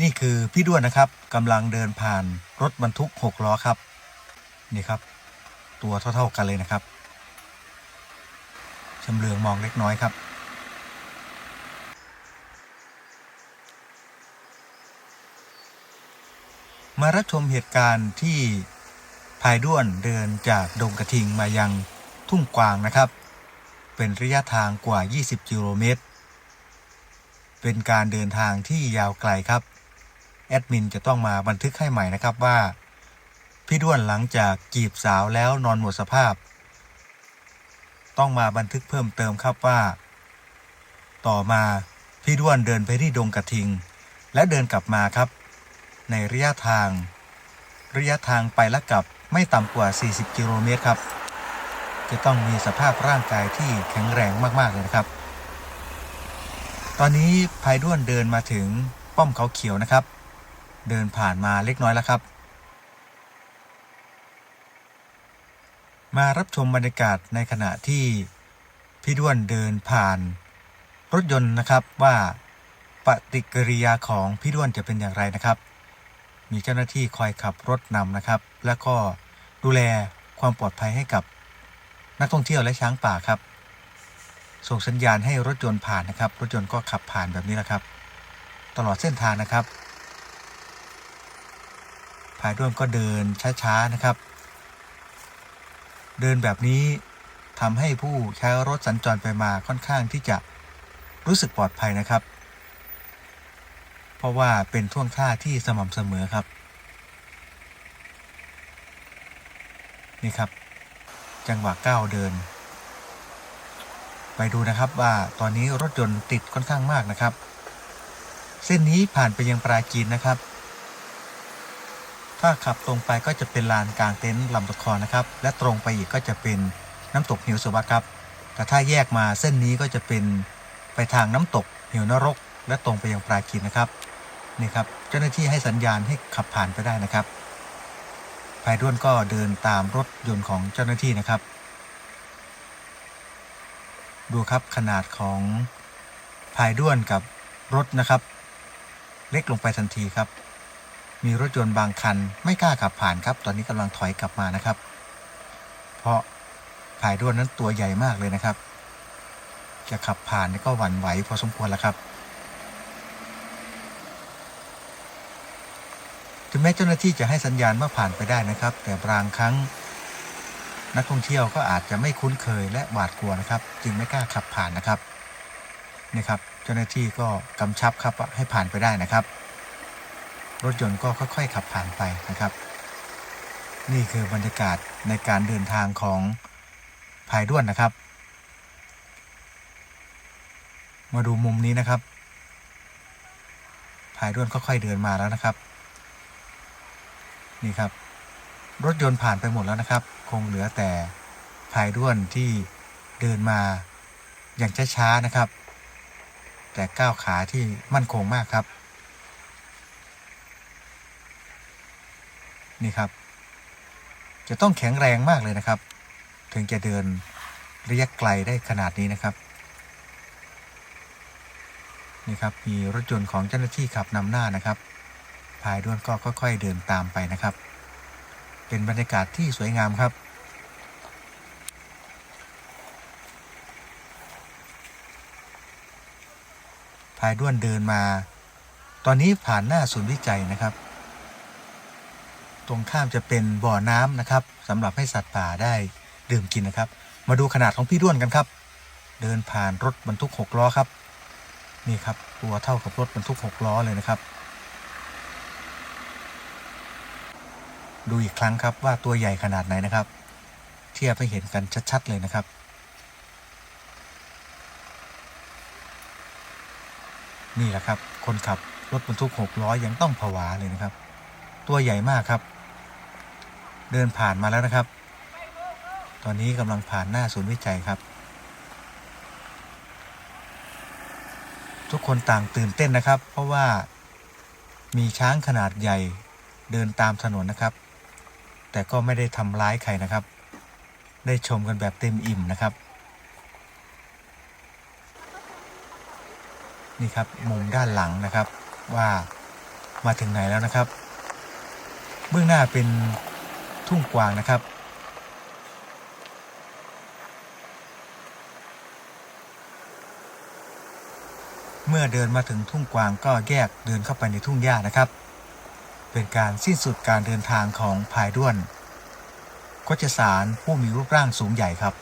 นี่คือพี่ด้วนนะครับกำลังเดินผ่านรถบรรทุกหกล้อครับ นี่ครับ ตัวเท่า ๆกันเลยนะครับชำเลืองมองเล็กน้อยครับ มารับชมเหตุการณ์ที่พายด้วนเดินจากดงกระทิงมายังทุ่งกวางนะครับ เป็นระยะทางกว่า 20 กิโลเมตร เป็นการเดินทางที่ยาวไกลครับ ดมินจะต้องมาบันทึกให้ใหม่นะครับว่า พี่ด้วนหลังจากจีบสาวแล้วนอนหมดสภาพ ต้องมาบันทึกเพิ่มเติมครับว่า ต่อมาพี่ด้วนเดินไปที่ดงกระทิง และเดินกลับมาครับ ในระยะทาง ระยะทางไปและกลับไม่ต่ำกว่า 40 กิโลเมตรครับ จะต้องมีสภาพร่างกายที่แข็งแรงมากๆเลยนะครับ ตอนนี้ภายด้วนเดินมาถึงป้อมเขาเขียวนะครับ เดินผ่านมาเล็กน้อยแล้วครับ มารับชมบรรยากาศในขณะที่พี่ด้วนเดินผ่าน รถยนต์นะครับว่าปฏิกิริยาของพี่ด้วนจะเป็นอย่างไรนะครับ มีเจ้าหน้าที่คอยขับรถนำนะครับ และก็ดูแลความปลอดภัยให้กับนักท่องเที่ยวและช้างป่าครับ ส่งสัญญาณให้รถยนต์ผ่านนะครับ รถยนต์ก็ขับผ่านแบบนี้แหละครับ ตลอดเส้นทางนะครับายด้วนก็เดินช้าๆนะครับ เดินแบบนี้ทำให้ผู้ใช้รถสัญจรไปมาค่อนข้างที่จะรู้สึกปลอดภัยนะครับ เพราะว่าเป็นท่วงท่าที่สม่ำเสมอครับ นี่ครับ จังหวะก้าวเดิน ไปดูนะครับว่าตอนนี้รถยนต์ติดค่อนข้างมากนะครับ เส้นนี้ผ่านไปยังปราจีนนะครับ ถ้าขับตรงไปก็จะเป็นลานกลางเต็นท์ลำตะคอนะครับ และตรงไปอีกก็จะเป็นน้ำตกเหวสวัสดครับ แต่ถ้าแยกมาเส้นนี้ก็จะเป็นไปทางน้ำตกเหวนรก และตรงไปยังปราจีนนะครับนี่ครับเจ้าหน้าที่ให้สัญญาณให้ขับผ่านไปได้นะครับภายด้วนก็เดินตามรถยนต์ของเจ้าหน้าที่นะครับ ดูครับขนาดของภายด้วนกับรถนะครับ เล็กลงไปทันทีครับ มีรถยนต์บางคัน ไม่กล้าขับผ่านครับ ตอนนี้กำลังถอยกลับมานะครับ เพราะภายด้วนนั้นตัวใหญ่มากเลยนะครับ จะขับผ่านนี่ก็หวั่นไหวพอสมควรแล้วครับ ถึงแม้เจ้าหน้าที่จะให้สัญญาณว่าผ่านไปได้นะครับ แต่บางครั้ง นักท่องเที่ยวก็อาจจะไม่คุ้นเคยและหวาดกลัวนะครับ จึงไม่กล้าขับผ่านนะครับนี่ครับ เจ้าหน้าที่ก็กำชับครับให้ผ่านไปได้นะครับ รถยนต์ก็ค่อย ๆ ขับผ่านไปนะครับ นี่คือบรรยากาศในการเดินทางของภายด้วนนะครับ มาดูมุมนี้นะครับภายด้วนค่อย ๆ เดินมาแล้วนะครับ นี่ครับ รถยนต์ผ่านไปหมดแล้วนะครับ คงเหลือแต่ภายด้วนที่เดินมาอย่างช้าๆนะครับ แต่ก้าวขาที่มั่นคงมากครับ นี่ครับ จะต้องแข็งแรงมากเลยนะครับ ถึงจะเดินระยะไกลได้ขนาดนี้นะครับ นี่ครับมีรถยนต์ของเจ้าหน้าที่ขับนำหน้านะครับภายด้วนก็ค่อยๆเดินตามไปนะครับ เป็นบรรยากาศที่สวยงามครับภายด้วนเดินมา ตอนนี้ผ่านหน้าศูนย์วิจัยนะครับ ตรงข้ามจะเป็นบ่อน้ำนะครับสำหรับให้สัตว์ป่าได้ดื่มกินนะครับ มาดูขนาดของพี่ด้วนกันครับ เดินผ่านรถบรรทุกหกล้อครับ นี่ครับตัวเท่ากับรถบรรทุกหกล้อเลยนะครับ ดูอีกครั้งครับว่าตัวใหญ่ขนาดไหนนะครับ เทียบให้เห็นกันชัดๆเลยนะครับนี่แหละครับ คนขับรถบรรทุกหกล้อยังต้องผวาเลยนะครับ ตัวใหญ่มากครับ เดินผ่านมาแล้วนะครับ ตอนนี้กำลังผ่านหน้าศูนย์วิจัยครับ ทุกคนต่างตื่นเต้นนะครับ เพราะว่ามีช้างขนาดใหญ่เดินตามถนนนะครับ แต่ก็ไม่ได้ทำร้ายใครนะครับ ได้ชมกันแบบเต็มอิ่มนะครับ นี่ครับมุมด้านหลังนะครับว่ามาถึงไหนแล้วนะครับ เบื้องหน้าเป็น ทุ่งกวางนะครับเมื่อเดินมาถึงทุ่งกวางก็แยกเดินเข้าไปในทุ่งหญ้านะครับ เป็นการสิ้นสุดการเดินทางของพายด้วนโคจสารผู้มีรูปร่างสูงใหญ่ครับ